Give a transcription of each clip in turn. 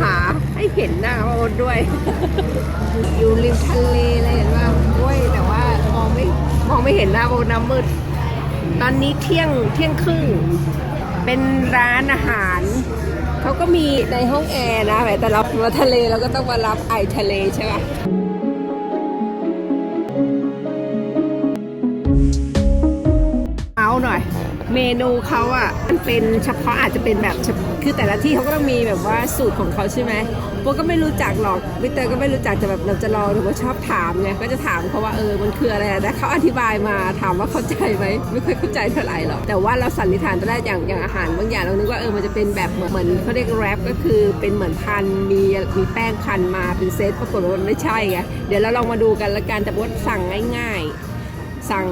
หาให้เห็นหน้าโอ๊ตด้วย อยู่ริมทะเลเลยเห็นว่าโอ้ยแต่ว่ามองไม่มองไม่เห็นหน้าโอ๊ตน้ำมืด ตอนนี้เที่ยงเที่ยงครึ่งเป็นร้านอาหารเขาก็มีในห้องแอร์นะแต่เรามาทะเลเราก็ต้องมารับไอทะเลใช่ปะเอาหน่อย เมนูเขาอะมันเป็นเฉพาะอาจจะเป็นแบบเฉพาะ คือแต่ละที่เขาก็ต้องมีแบบว่าสูตรของเขาใช่ไหมโบก็ไม่รู้จักหรอกวิเตอร์ก็ไม่รู้จักแต่แบบเราจะลองหรือว่าชอบถามไงก็จะถามเขาว่าเออมันคืออะไรแต่เขาอธิบายมาถามว่าเข้าใจไหมไม่ค่อยเข้าใจเท่าไหร่หรอกแต่ว่าเราสันนิษฐานตอนแรกอย่างอย่างอาหารบางอย่างเรานึกว่าเออมันจะเป็นแบบเหมือนเขาเรียกแรปก็คือเป็นเหมือนพันมีมีแป้งพันมาเป็นเซตปรากฏว่ามันไม่ใช่ไงเดี๋ยวเราลองมาดูกันละกันแต่ว่าสั่งง่ายๆสั่ง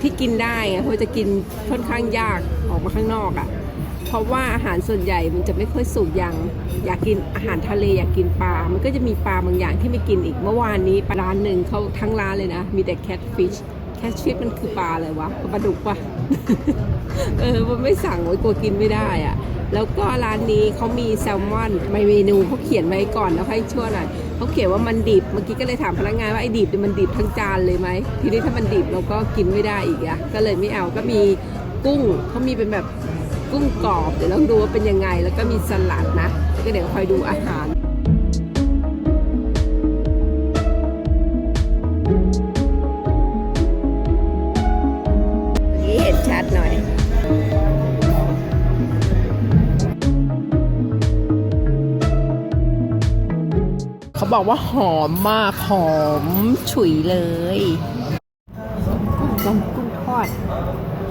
ที่กินได้เพราะจะกินค่อนข้างยากออกมาข้างนอกอะ่ะ เพราะว่าอาหารส่วนใหญ่มันจะไม่ค่อยสุกอย่าง อยากกินอาหารทะเลอยากกินปลา มันก็จะมีปลาบางอย่างที่ไม่กินอีกเมื่อวานนี้ร้านหนึ่งเขาทั้งร้านเลยนะ มีแต่แคทฟิชแคทฟิชมันคือปลาอะไรวะปลาดุกปะเออมันไม่สั่งไว้กลัวกินไม่ได้อะแล้วก็ร้านนี้เขามีแซลมอนในเมนูเขาเขียนไว้ก่อนแล้วค่อยชั่วหน่อยเขาเขียนว่ามันดิบเมื่อกี้ก็เลยถามพนักงานว่าไอ้ดิบมันดิบทั้งจานเลยไหมทีนี้ถ้ามันดิบเราก็กินไม่ได้อีกอะก็เลยไม่เอาก็มีกุ้งเขามีเป็นแบบ กุ้งกรอบ เดี๋ยวลองดูว่าเป็นยังไง แล้วก็มีสลัดนะแล้วก็เดี๋ยวคอยดูอาหารนี้เห็นชัดหน่อยเขาบอกว่าหอมมากหอมฉุยเลยกุ้งกุ้งทอด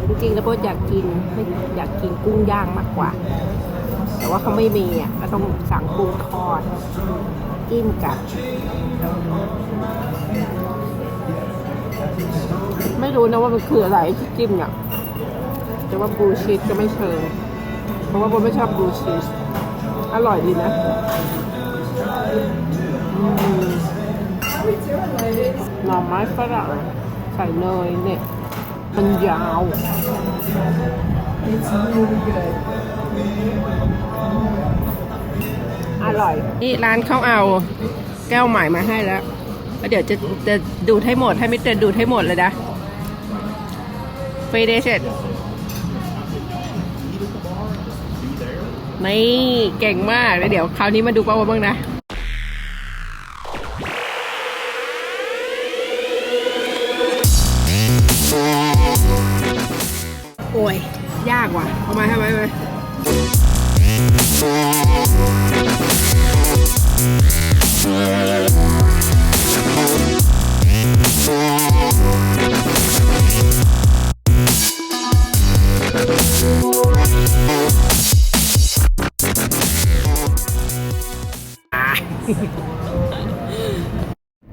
จริงๆแล้วโบอยากกินไม่อยากกินกุ้งย่างมากกว่า แต่ว่าเขาไม่มีอะก็ต้องสั่งกุ้งทอดจิ้มกับ ไม่รู้นะว่ามันคืออะไรที่จิ้มเนี่ยแต่ว่าบลูชีสก็ไม่เชิง เพราะว่าโบไม่ชอบบลูชีสอร่อยดีนะหน่อไม้ฝรั่งใส่เนยเนี่ย มันยาว อร่อย นี่ร้านเขาเอาแก้วใหม่มาให้แล้วแล้วเดี๋ยวจะจะดูดให้หมดให้มิสเตอร์ดูดให้หมดเลยนะฟรีเดชดนี่เก่งมากแล้วเดี๋ยวคราวนี้มาดูป้าบ้างนะากว่ะเอามาทำไมมา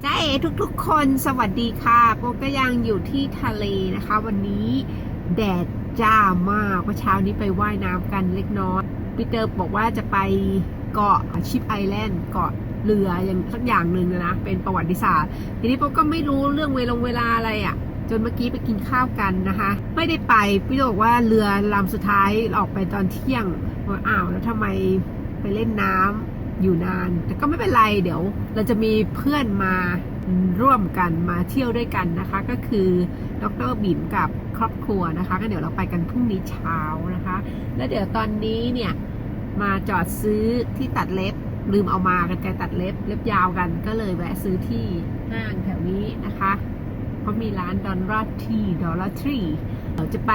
จ้าเอทุกๆคนสวัสดีค่ะโปก็ยังอยู่ที่ทะเลนะคะ วันนี้แดด จ้ามากเมื่อเช้านี้ไปว่ายน้ำกันเล็กน้อยปีเตอร์บอกว่าจะไปเกาะชิปไอแลนด์เกาะเรืออย่างสักอย่างหนึ่งนะ เป็นประวัติศาสตร์ ทีนี้โปก็ไม่รู้เรื่องเวลงเวลาอะไรอะ่ะ จนเมื่อกี้ไปกินข้าวกันนะคะ ไม่ได้ไปพี่บอกว่าเรือลำสุดท้ายออกไปตอนเที่ยงว่าอ้าวแล้วทำไมไปเล่นน้ำ อยู่นาน แต่ก็ไม่เป็นไรเดี๋ยว เราจะมีเพื่อนมาร่วมกันมาเที่ยวด้วยกันนะคะ ก็คือดรบิ๋มกับครอบครัวนะคะ ก็เดี๋ยวเราไปกันพรุ่งนี้เช้านะคะ แล้วเดี๋ยวตอนนี้เนี่ยมาจอดซื้อที่ตัดเล็บ ลืมเอามากันไกรตัดเล็บ เล็บยาวกันก็เลยแวะซื้อที่ห้างแถวนี้นะคะเพรามีร้านดอนรอดที่ดอลลาร์ทรีเราจะไป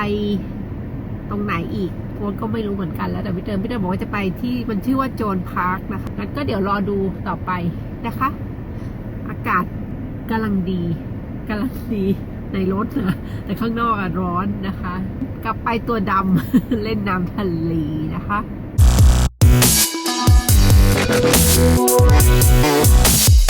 ตรงไหนอีกโพนก็ไม่รู้เหมือนกันแล้วแต่พี่เติมพี่เติมบอกว่าจะไปที่มันชื่อว่าโจนพาร์คนะคะงั้นก็เดี๋ยวรอดูต่อไปนะคะ อากาศกำลังดีกำลังดีในรถนะแต่ข้างนอกอะร้อนนะคะ กลับไปตัวดำเล่นน้ำทะเลนะคะ Thank